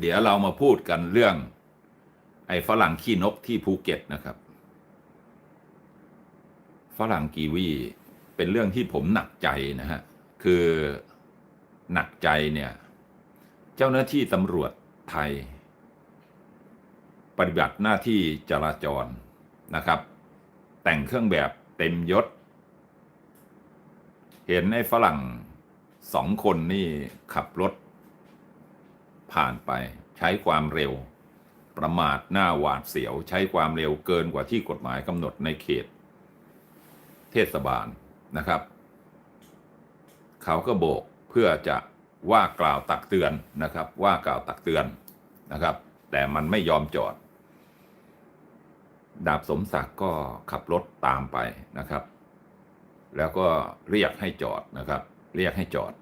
เดี๋ยวเรามาพูดกันเรื่อง ไอ้ฝรั่งขี้นกที่ภูเก็ตนะครับ ฝรั่งกีวีเป็นเรื่องที่ผมหนักใจนะฮะ คือหนักใจเนี่ย เจ้าหน้าที่ตำรวจไทย ปฏิบัติหน้าที่จราจรนะครับ แต่งเครื่องแบบเต็มยศ เห็นไอ้ฝรั่งสองคนนี่ขับรถ ผ่านไป ใช้ความเร็ว ประมาทหน้าหวาดเสียว ใช้ความเร็วเกินกว่าที่กฎหมายกำหนดในเขต เทศบาลนะครับ เขาก็โบกเพื่อจะว่ากล่าวตักเตือนนะครับ ว่ากล่าวตักเตือนนะครับ แต่มันไม่ยอมจอด ดาบสมศักดิ์ก็ขับรถตามไปนะครับ แล้วก็เรียกให้จอดนะครับ เรียกให้จอด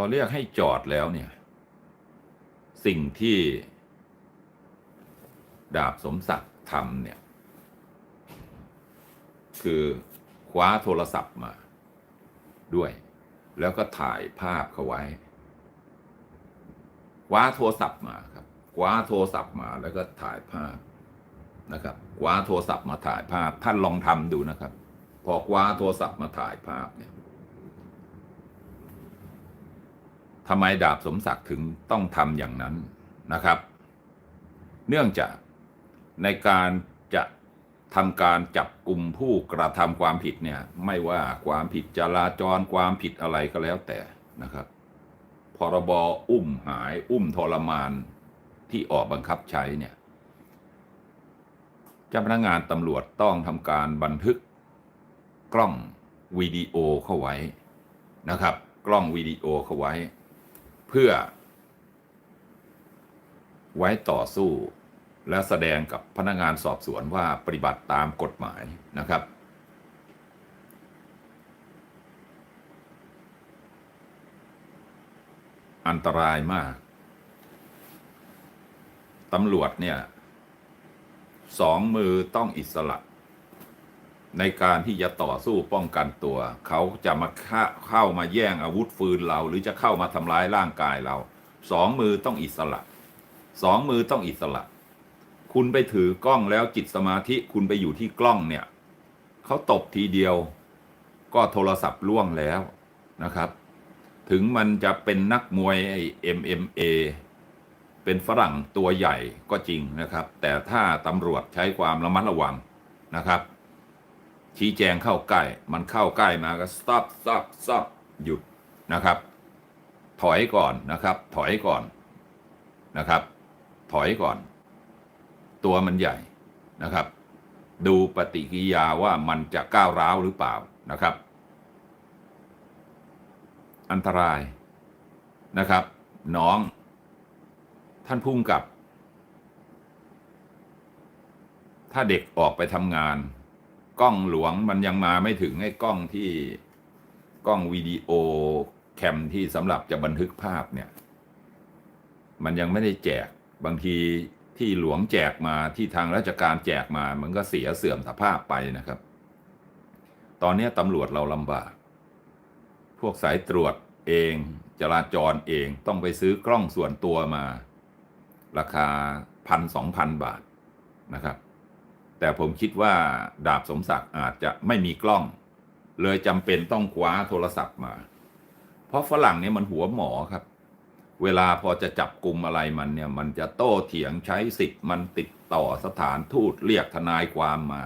อเรียกให้จอดแล้วเนี่ย สิ่งที่ดาบสมศักดิ์ทำเนี่ย คือคว้าโทรศัพท์มาด้วย แล้วก็ถ่ายภาพเขาไว้ คว้าโทรศัพท์มาครับ คว้าโทรศัพท์มาแล้วก็ถ่ายภาพนะครับคว้าโทรศัพท์มาถ่ายภาพ ท่านลองทำดูนะครับ พอคว้าโทรศัพท์มาถ่ายภาพเนี่ย ทำไมดาบสมศักดิ์ถึงต้องทำอย่างนั้นนะครับ เนื่องจากในการจะทำการจับกลุ่มผู้กระทำความผิดเนี่ยไม่ว่าความผิดจราจรความผิดอะไรก็แล้วแต่นะครับพรบอุ้มหายอุ้มทรมานที่ออกบังคับใช้เนี่ยเจ้าพนักงานตำรวจต้องทำการบันทึกกล้องวิดีโอเข้าไว้นะครับ กล้องวิดีโอเข้าไว้ เพื่อ ไว้ต่อสู้และแสดงกับพนักงานสอบสวนว่าปฏิบัติตามกฎหมายนะครับ อันตรายมากตำรวจเนี่ย สองมือต้องอิสระ ในการที่จะต่อสู้ป้องกันตัว เขาจะมาเข้าขามาแย่งอาวุธฟืนเรา หรือจะเข้ามาทำร้ายร่างกายเรา สองมือต้องอิสระ สองมือต้องอิสระ คุณไปถือกล้องแล้วจิตสมาธิคุณไปอยู่ที่กล้องเนี่ยเขาตบทีเดียว ก็โทรศัพท์ล่วงแล้วนะครับ ถึงมันจะเป็นนักมวยไอ้ MMA เป็นฝรั่งตัวใหญ่ก็จริงนะครับ แต่ถ้าตำรวจใช้ความระมัดระวังนะครับ ชี้แจงเข้าใกล้ มันเข้าใกล้มาก็ stop stop stop หยุดนะครับ ถอยก่อนนะครับ ถอยก่อนนะครับ ถอยก่อน ตัวมันใหญ่นะครับ ดูปฏิกิริยาว่ามันจะก้าวร้าวหรือเปล่านะครับ อันตรายนะครับ น้อง ท่านพุ่มกับ ถ้าเด็กออกไปทำงาน กล้องหลวงมันยังมาไม่ถึงไอ้กล้องที่กล้องวิดีโอแคมที่สำหรับจะบันทึกภาพเนี่ย มันยังไม่ได้แจกบางทีที่หลวงแจกมาที่ทางราชการแจกมามันก็เสียเสื่อมสภาพไปนะครับ ตอนนี้ตำรวจเราลำบาก พวกสายตรวจเองจราจรเองต้องไปซื้อกล้องส่วนตัวมา ราคาพันสองพันบาทนะครับ แต่ผมคิดว่าดาบสมศักดิ์อาจจะไม่มีกล้อง เลยจำเป็นต้องคว้าโทรศัพท์มา เพราะฝรั่งเนี่ยมันหัวหมอครับ เวลาพอจะจับกลุ่มอะไรมันเนี่ย มันจะโต้เถียงใช้สิทธิ์มันติดต่อสถานทูตเรียกทนายความมา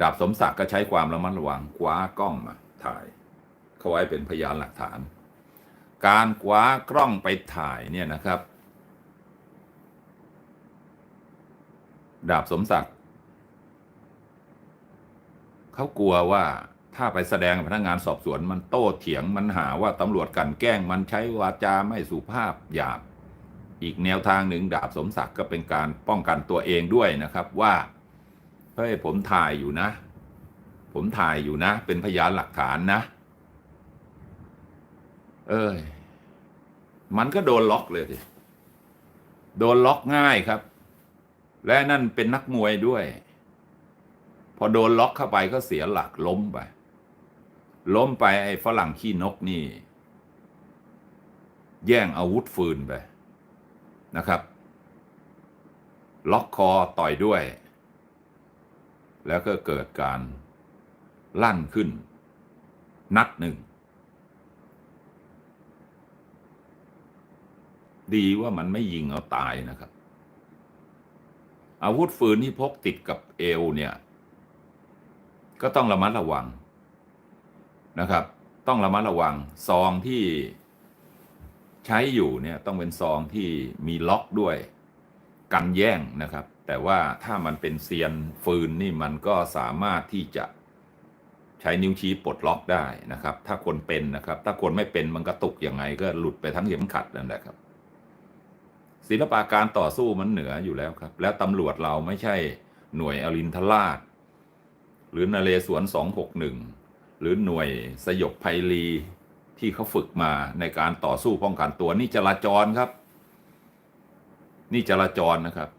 ดาบสมศักดิ์ก็ใช้ความระมัดระวังคว้ากล้องมาถ่าย เขาไว้เป็นพยานหลักฐาน การคว้ากล้องไปถ่ายเนี่ยนะครับ ดาบสมศักดิ์ เขากลัวว่าถ้าไปแสดงกับพนักงานสอบสวนมันโต้เถียงมันหาว่าตำรวจกันแกล้งมันใช้วาจาไม่สุภาพหยาบ อีกแนวทางหนึ่งดาบสมศักดิ์ก็เป็นการป้องกันตัวเองด้วยนะครับว่าเฮ้ยผมถ่ายอยู่นะ ผมถ่ายอยู่นะ เป็นพยานหลักฐานนะ เอ้ยมันก็โดนล็อกเลยโดนล็อกง่ายครับ และนั่นเป็นนักมวยด้วย พอโดนล็อกเข้าไปก็เสียหลักล้มไป ล้มไปไอ้ฝรั่งขี้นกนี่ แย่งอาวุธฟืนไปนะครับ ล็อกคอต่อยด้วย แล้วก็เกิดการลั่นขึ้น นัดหนึ่ง ดีว่ามันไม่ยิงเอาตายนะครับ อาวุธฟืนที่พกติดกับเอวเนี่ย ก็ต้องระมัดระวังนะครับ ต้องระมัดระวังซองที่ใช้อยู่เนี่ยต้องเป็นซองที่มีล็อกด้วยกันแย่งนะครับ แต่ว่าถ้ามันเป็นเซียนฟืนนี่มันก็สามารถที่จะใช้นิ้วชี้ปลดล็อกได้นะครับ ถ้าคนเป็นนะครับ ถ้าคนไม่เป็นมันกระตุกยังไงก็หลุดไปทั้งเข็มขัดนั่นแหละครับ ศิลปะการต่อสู้มันเหนืออยู่แล้วครับ แล้วตำรวจเราไม่ใช่หน่วยอรินทราช หรือนาเรศวร261 หรือหน่วยสยบภัยรีที่เขาฝึกมาในการต่อสู้ป้องกันตัวนี่จราจรครับ นี่จราจรนะครับ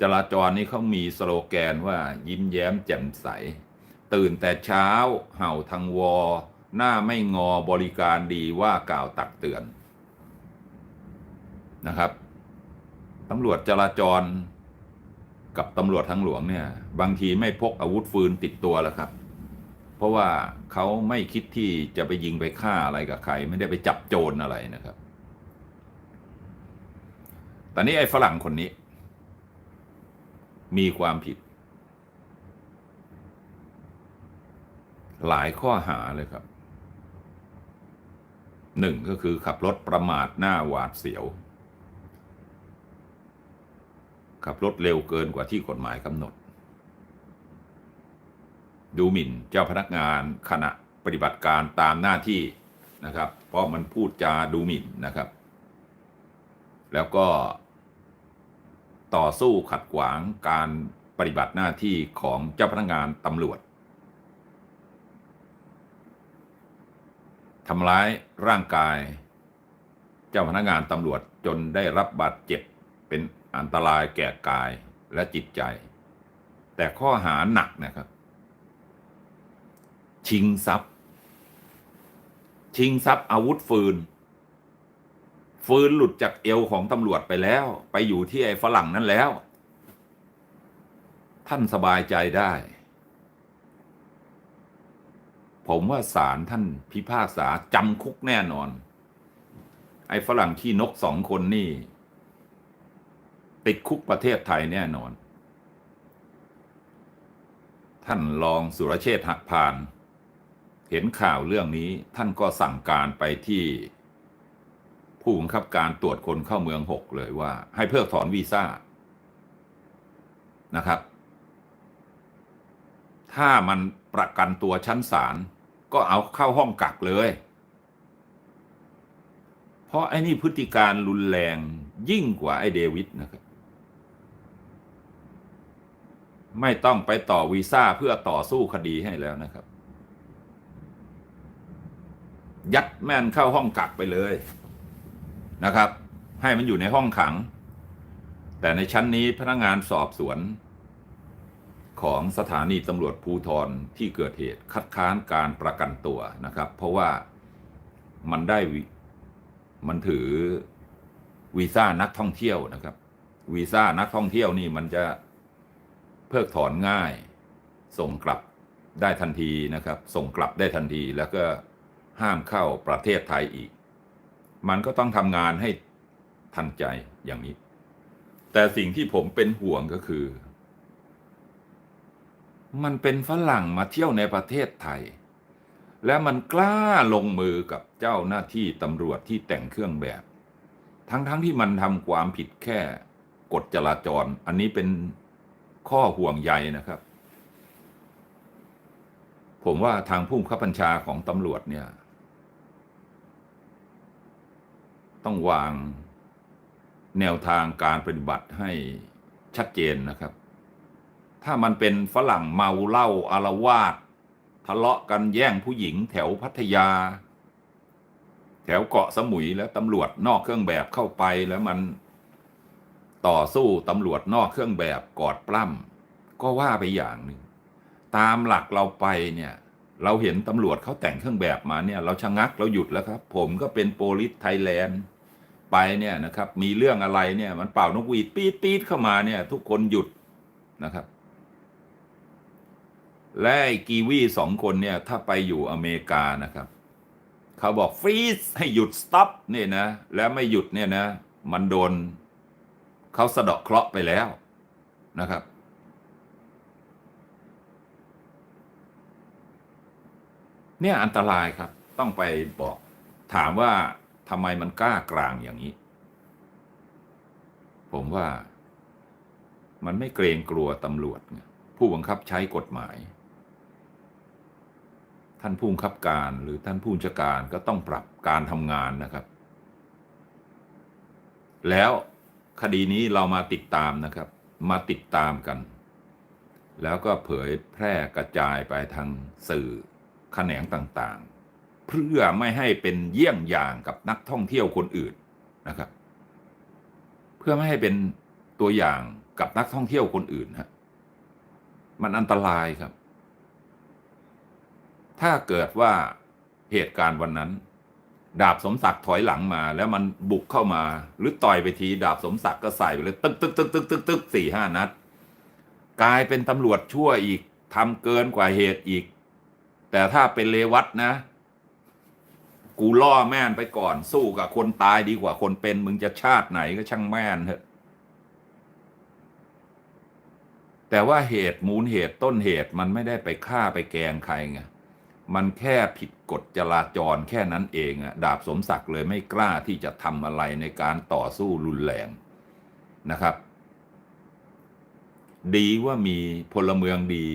จราจรนี่เขามีสโลแกนว่ายิ้มแย้มแจ่มใส ตื่นแต่เช้าเห่าทางวอ หน้าไม่งอบริการดีว่ากล่าวตักเตือนนะครับตำรวจจราจร กับตำรวจทางหลวงเนี่ย บางทีไม่พกอาวุธฟืนติดตัวแล้วครับ เพราะว่าเขาไม่คิดที่จะไปยิงไปฆ่าอะไรกับใคร ไม่ได้ไปจับโจรอะไรนะครับ ตอนนี้ไอ้ฝรั่งคนนี้ มีความผิด หลายข้อหาเลยครับหนึ่งก็คือขับรถประมาทหน้าหวาดเสียว ขับรถเร็วเกินกว่าที่กฎหมายกำหนด ดูหมิ่นเจ้าพนักงานขณะปฏิบัติการตามหน้าที่นะครับ เพราะมันพูดจาดูหมิ่นนะครับ แล้วก็ ต่อสู้ขัดขวางการปฏิบัติหน้าที่ของเจ้าพนักงานตำรวจทำร้ายร่างกาย เจ้าพนักงานตำรวจจนได้รับบาดเจ็บเป็น อันตรายแก่กายและจิตใจ แต่ข้อหาหนักนะครับ ชิงทรัพย์ ชิงทรัพย์อาวุธฟืน ฟืนหลุดจากเอวของตำรวจไปแล้ว ไปอยู่ที่ไอ้ฝรั่งนั้นแล้ว ท่านสบายใจได้ ผมว่าศาลท่านพิพากษาจำคุกแน่นอน ไอ้ฝรั่งขี้นกสองคนนี่ ติดคุกประเทศไทยแน่นอน ท่านรองสุรเชษฐ์หักพาน เห็นข่าวเรื่องนี้ท่านก็สั่งการไปที่ ผู้บังคับการตรวจคนเข้าเมืองหกเลยว่า ให้เพิกถอนวีซ่านะครับ ถ้ามันประกันตัวชั้นศาลก็เอาเข้าห้องกักเลย เพราะไอ้นี่พฤติการรุนแรงยิ่งกว่าไอ้เดวิดนะครับ ไม่ต้องไปต่อวีซ่าเพื่อต่อสู้คดีให้แล้วนะครับ ยัดแม่นเข้าห้องกักไปเลยนะครับ ให้มันอยู่ในห้องขัง แต่ในชั้นนี้พนักงานสอบสวน ของสถานีตำรวจภูทรที่เกิดเหตุคัดค้านการประกันตัวนะครับ เพราะว่ามันได้มันถือวีซ่านักท่องเที่ยวนะครับ วีซ่านักท่องเที่ยวนี่มันจะ เพิกถอนง่าย ส่งกลับได้ทันทีนะครับ ส่งกลับได้ทันทีแล้วก็ห้ามเข้าประเทศไทยอีก มันก็ต้องทำงานให้ทันใจอย่างนี้ แต่สิ่งที่ผมเป็นห่วงก็คือ มันเป็นฝรั่งมาเที่ยวในประเทศไทย และมันกล้าลงมือกับเจ้าหน้าที่ตำรวจที่แต่งเครื่องแบบ ทั้งๆทที่มันทำความผิดแค่กฎจราจร อันนี้เป็น ข้อห่วงใยนะครับ ผมว่าทางผู้บังคับบัญชาของตำรวจเนี่ย ต้องวางแนวทางการปฏิบัติให้ชัดเจนนะครับ ถ้ามันเป็นฝรั่งเมาเหล้าอารวาสทะเลาะกันแย่งผู้หญิงแถวพัทยา แถวเกาะสมุยแล้วตำรวจนอกเครื่องแบบเข้าไปแล้วมัน ต่อสู้ตำรวจนอกเครื่องแบบกอดปล้ำก็ว่าไปอย่างหนึ่งตามหลักเราไปเนี่ยเราเห็นตำรวจเขาแต่งเครื่องแบบมาเนี่ยเราชะงักเราหยุดแล้วครับ ผมก็เป็นโปลิสไทยแลนด์ไปเนี่ยนะครับ มีเรื่องอะไรเนี่ยมันเป่านกหวีดปี๊ดปี๊ดเข้ามาเนี่ย ทุกคนหยุดนะครับ และกีวีสองคนเนี่ยถ้าไปอยู่อเมริกานะครับเขาบอกฟรีซให้หยุดสต็อปเนี่ยนะ แล้วไม่หยุดเนี่ยนะ มันโดน เขาสะเดาะเคราะห์ไปแล้วนะครับ เนี่ยอันตรายครับ ต้องไปบอกถามว่าทำไมมันกล้ากลางอย่างนี้ ผมว่ามันไม่เกรงกลัวตำรวจ ผู้บังคับใช้กฎหมาย ท่านผู้บังคับการหรือท่านผู้บัญชาการก็ต้องปรับการทำงานนะครับ แล้ว คดีนี้เรามาติดตามนะครับ มาติดตามกัน แล้วก็เผยแพร่กระจายไปทางสื่อแขนงต่างๆ เพื่อไม่ให้เป็นเยี่ยงอย่างกับนักท่องเที่ยวคนอื่นนะครับ เพื่อไม่ให้เป็นตัวอย่างกับนักท่องเที่ยวคนอื่นฮะมันอันตรายครับ ถ้าเกิดว่าเหตุการณ์วันนั้น ดาบสมศักดิ์ถอยหลังมา แล้วมันบุกเข้ามา หรือต่อยไปที ดาบสมศักดิ์ก็ใส่ไปเลยตึ๊กตึ๊กตึ๊กตึ๊กตึ๊กตึ๊กสี่ห้านัด กลายเป็นตำรวจชั่วอีกทำเกินกว่าเหตุอีก แต่ถ้าเป็นเลวัตนะ กูล่อแม่นไปก่อนสู้กับคนตายดีกว่าคนเป็น มึงจะชาติไหนก็ช่างแม่นเถอะแต่ว่าเหตุมูลเหตุต้นเหตุมันไม่ได้ไปฆ่าไปแกงใครไง มันแค่ผิดกฎจราจรแค่นั้นเองอะดาบสมศักดิ์เลยไม่กล้าที่จะทำอะไรในการต่อสู้รุนแรงนะครับ ดีว่ามีพลเมืองดี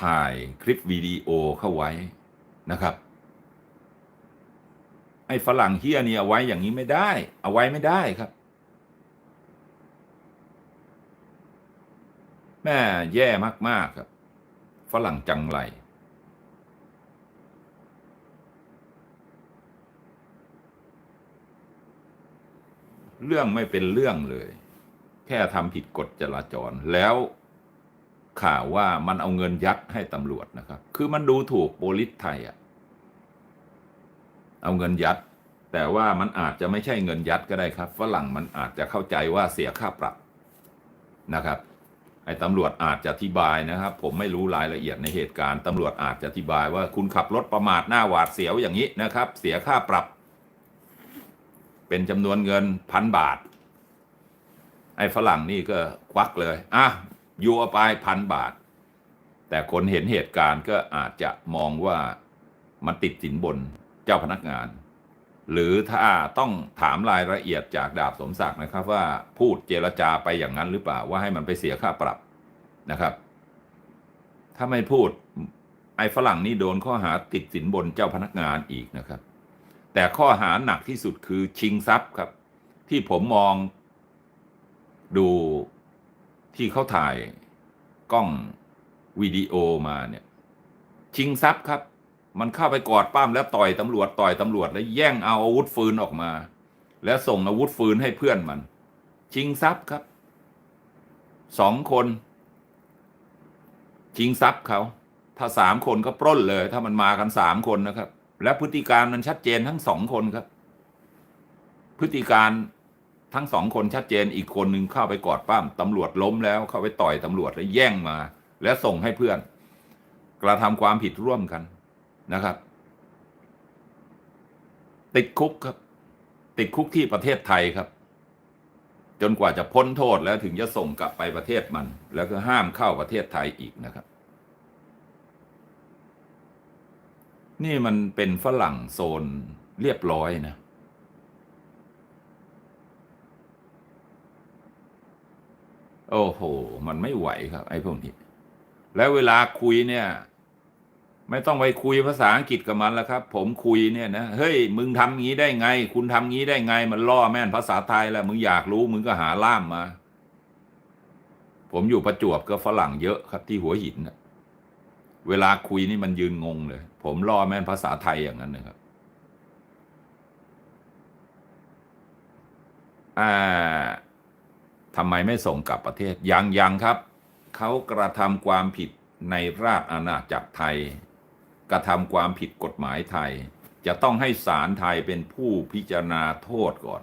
ถ่ายคลิปวิดีโอเข้าไว้นะครับไอ้ฝรั่งเฮียนี่เอาไว้อย่างนี้ไม่ได้ เอาไว้ไม่ได้ครับแม่แย่มาก ๆ ครับ ฝรั่งจังไร เรื่องไม่เป็นเรื่องเลย แค่ทำผิดกฎจราจรแล้วข่าวว่ามันเอาเงินยัดให้ตำรวจนะครับ คือมันดูถูกโปลิสไทยอะเอาเงินยัด แต่ว่ามันอาจจะไม่ใช่เงินยัดก็ได้ครับ ฝรั่งมันอาจจะเข้าใจว่าเสียค่าปรับนะครับ ไอ้ตำรวจอาจจะอธิบายนะครับ ผมไม่รู้รายละเอียดในเหตุการณ์ตำรวจอาจจะอธิบายว่าคุณขับรถประมาทหน้าหวาดเสียวอย่างนี้นะครับ เสียค่าปรับ เป็นจำนวนเงินพันบาท ไอ้ฝรั่งนี่ก็ควักเลย อะยูเอาไปพันบาท แต่คนเห็นเหตุการณ์ก็อาจจะมองว่ามันติดสินบนเจ้าพนักงาน หรือถ้าต้องถามรายละเอียดจากดาบสมศักดิ์นะครับ ว่าพูดเจรจาไปอย่างนั้นหรือเปล่าว่าให้มันไปเสียค่าปรับนะครับ ถ้าไม่พูดไอ้ฝรั่งนี่โดนข้อหาติดสินบนเจ้าพนักงานอีกนะครับ แต่ข้อหาหนักที่สุดคือชิงทรัพย์ครับ ที่ผมมองดูที่เขาถ่ายกล้องวิดีโอมาเนี่ยชิงทรัพย์ครับ มันเข้าไปกอดป้ามแล้วต่อยตำรวจต่อยตำรวจแล้วแย่งเอาอาวุธฟืนออกมา แล้วส่งอาวุธฟืนให้เพื่อนมัน ชิงทรัพย์ครับสองคน ชิงทรัพย์เขา ถ้าสามคนก็ปล้นเลย ถ้ามันมากันสามคนนะครับ และพฤติการมันชัดเจนทั้งสองคนครับ พฤติการทั้งสองคนชัดเจนอีกคนหนึ่งเข้าไปกอดป้ามตำรวจล้มแล้วเข้าไปต่อยตำรวจแล้วแย่งมา แล้วส่งให้เพื่อน กระทำความผิดร่วมกันนะครับ ติดคุกครับ ติดคุกที่ประเทศไทยครับ จนกว่าจะพ้นโทษแล้วถึงจะส่งกลับไปประเทศมัน แล้วก็ห้ามเข้าประเทศไทยอีกนะครับ นี่มันเป็นฝรั่งโซนเรียบร้อยนะ โอ้โห มันไม่ไหวครับไอ้พวกนี้ แล้วเวลาคุยเนี่ย ไม่ต้องไปคุยภาษาอังกฤษกับมันแล้วครับ ผมคุยเนี่ยนะ เฮ้ย มึงทำงี้ได้ไง คุณทำงี้ได้ไง มันล่อแม่นภาษาไทยแล้ว มึงอยากรู้ มึงก็หาล่ามมา ผมอยู่ประจวบก็ฝรั่งเยอะครับที่หัวหินนะ เวลาคุยนี่มันยืนงงเลย ผมล่อแม่นภาษาไทยอย่างนั้นนะครับอ่าทำไมไม่ส่งกลับประเทศ ยังยังครับ เขากระทำความผิดในราชอาณาจักรไทย กระทำความผิดกฎหมายไทย จะต้องให้ศาลไทยเป็นผู้พิจารณาโทษก่อน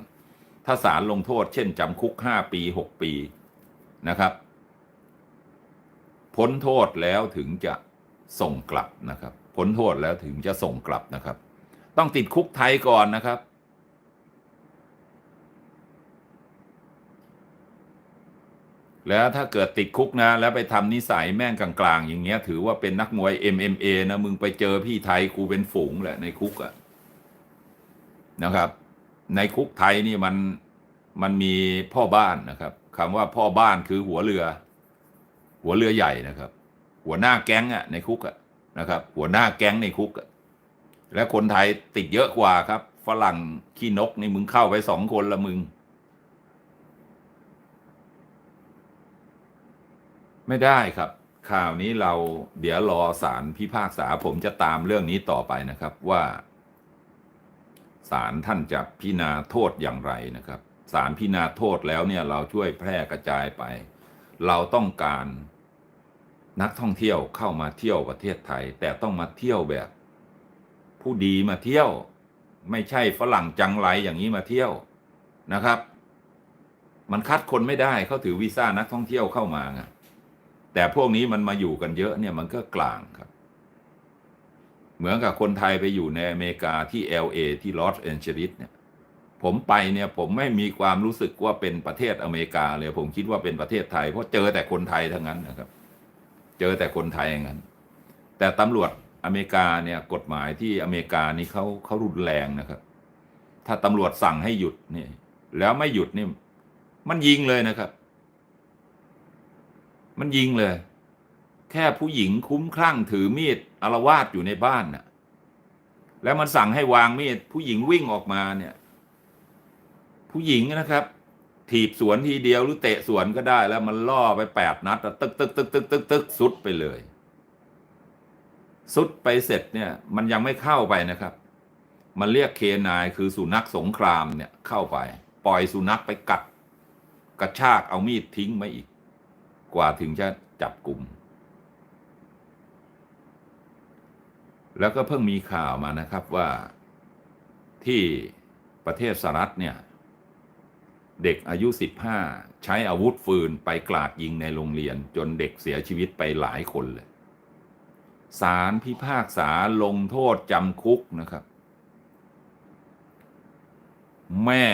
ถ้าศาลลงโทษเช่นจำคุกห้าปีหกปีนะครับ พ้นโทษแล้วถึงจะ ส่งกลับนะครับพ้นโทษแล้วถึงจะส่งกลับนะครับ ต้องติดคุกไทยก่อนนะครับ แล้วถ้าเกิดติดคุกนะแล้วไปทำนิสัยแม่งกลาง ๆ อย่างเงี้ย ถือว่าเป็นนักมวย MMA นะมึงไปเจอพี่ไทยกูเป็นฝูงแหละในคุกอะนะครับ ในคุกไทยนี่มันมันมีพ่อบ้านนะครับคำว่าพ่อบ้านคือหัวเรือ หัวเรือใหญ่นะครับ หัวหน้าแก๊งอะในคุกอะนะครับ หัวหน้าแก๊งในคุกอะและคนไทยติดเยอะกว่าครับ ฝรั่งขี้นกนี่มึงเข้าไปสองคนละมึง ไม่ได้ครับ ข่าวนี้เราเดี๋ยวรอสารพิพากษาผมจะตามเรื่องนี้ต่อไปนะครับว่าศาลท่านจะพิจารณาโทษอย่างไรนะครับศาลพิจารณาโทษแล้วเนี่ยเราช่วยแพร่กระจายไป เราต้องการ นักท่องเที่ยวเข้ามาเที่ยวประเทศไทย แต่ต้องมาเที่ยวแบบ ผู้ดีมาเที่ยว ไม่ใช่ฝรั่งจังไรอย่างนี้มาเที่ยวนะครับ มันคัดคนไม่ได้เขาถือวีซ่านักท่องเที่ยวเข้ามาไงแต่พวกนี้มันมาอยู่กันเยอะเนี่ยมันก็กลางครับ เหมือนกับคนไทยไปอยู่ในอเมริกาที่ LA ที่ลอสแอนเจลิสเนี่ยผมไปเนี่ยผมไม่มีความรู้สึกว่าเป็นประเทศอเมริกาเลย ผมคิดว่าเป็นประเทศไทย เพราะเจอแต่คนไทยทั้งนั้นนะครับ เจอแต่คนไทยอย่างนั้นแต่ตำรวจอเมริกาเนี่ยกฎหมายที่อเมริกานี่เขาเขารุนแรงนะครับ ถ้าตำรวจสั่งให้หยุดนี่แล้วไม่หยุดนี่ มันยิงเลยนะครับ มันยิงเลย แค่ผู้หญิงคุ้มคลั่งถือมีดอารวาสอยู่ในบ้านน่ะ แล้วมันสั่งให้วางมีดผู้หญิงวิ่งออกมาเนี่ย ผู้หญิงนะครับ ถีบสวนทีเดียวหรือเตะสวนก็ได้แล้วมันล่อไปแปดนัดตึกตึกตึกตึกตึกตึกสุดไปเลยสุดไปเสร็จเนี่ยมันยังไม่เข้าไปนะครับ มันเรียกเคนายคือสุนัขสงครามเนี่ยเข้าไป ปล่อยสุนัขไปกัด กระชากเอามีดทิ้งไมาอีก กว่าถึงจะจับกลุ่ม แล้วก็เพิ่งมีข่าวมานะครับว่าที่ประเทศสหรัฐเนี่ย เด็กอายุ 15 ใช้อาวุธปืนไปกราดยิงในโรงเรียน จนเด็กเสียชีวิตไปหลายคนเลยศาลพิพากษาลงโทษจำคุกนะครับ แม่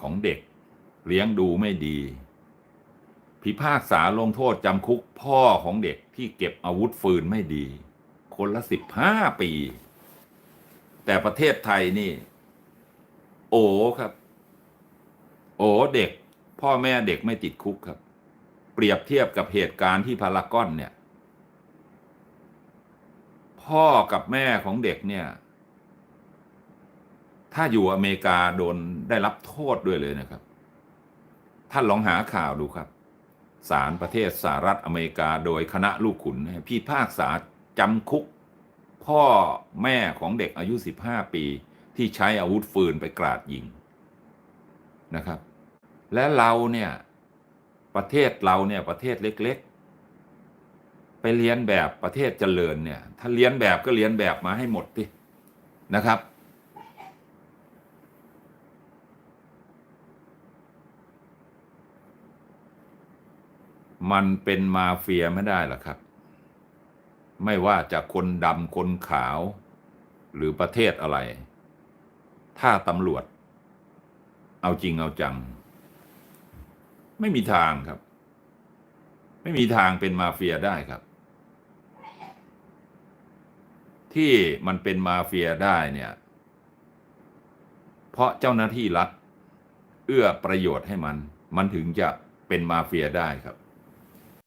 ของเด็กเลี้ยงดูไม่ดี พิพากษาลงโทษจำคุกพ่อของเด็กที่เก็บอาวุธปืนไม่ดี คนละสิบห้าปี แต่ประเทศไทยนี่ โอ้ครับ โอ้เด็ก พ่อแม่เด็กไม่ติดคุกครับ เปรียบเทียบกับเหตุการณ์ที่พารากอนเนี่ย พ่อกับแม่ของเด็กเนี่ย ถ้าอยู่อเมริกาโดนได้รับโทษด้วยเลยนะครับ ท่านลองหาข่าวดูครับศาลประเทศสหรัฐอเมริกาโดยคณะลูกขุนพี่พากษาจำคุก พ่อแม่ของเด็กอายุ 15 ปี ที่ใช้อาวุธปืนไปกราดยิง นะครับ และเราเนี่ยประเทศเราเนี่ยประเทศเล็ก ๆ ไปเรียนแบบประเทศเจริญเนี่ย ถ้าเรียนแบบก็เรียนแบบมาให้หมดดินะครับ มันเป็นมาเฟียไม่ได้หรอครับ ไม่ว่าจะคนดำคนขาว หรือประเทศอะไร ถ้าตำรวจ เอาจริงเอาจัง ไม่มีทางครับ ไม่มีทางเป็นมาเฟียได้ครับ ที่มันเป็นมาเฟียได้เนี่ย เพราะเจ้าหน้าที่รัฐ เอื้อประโยชน์ให้มัน มันถึงจะเป็นมาเฟียได้ครับ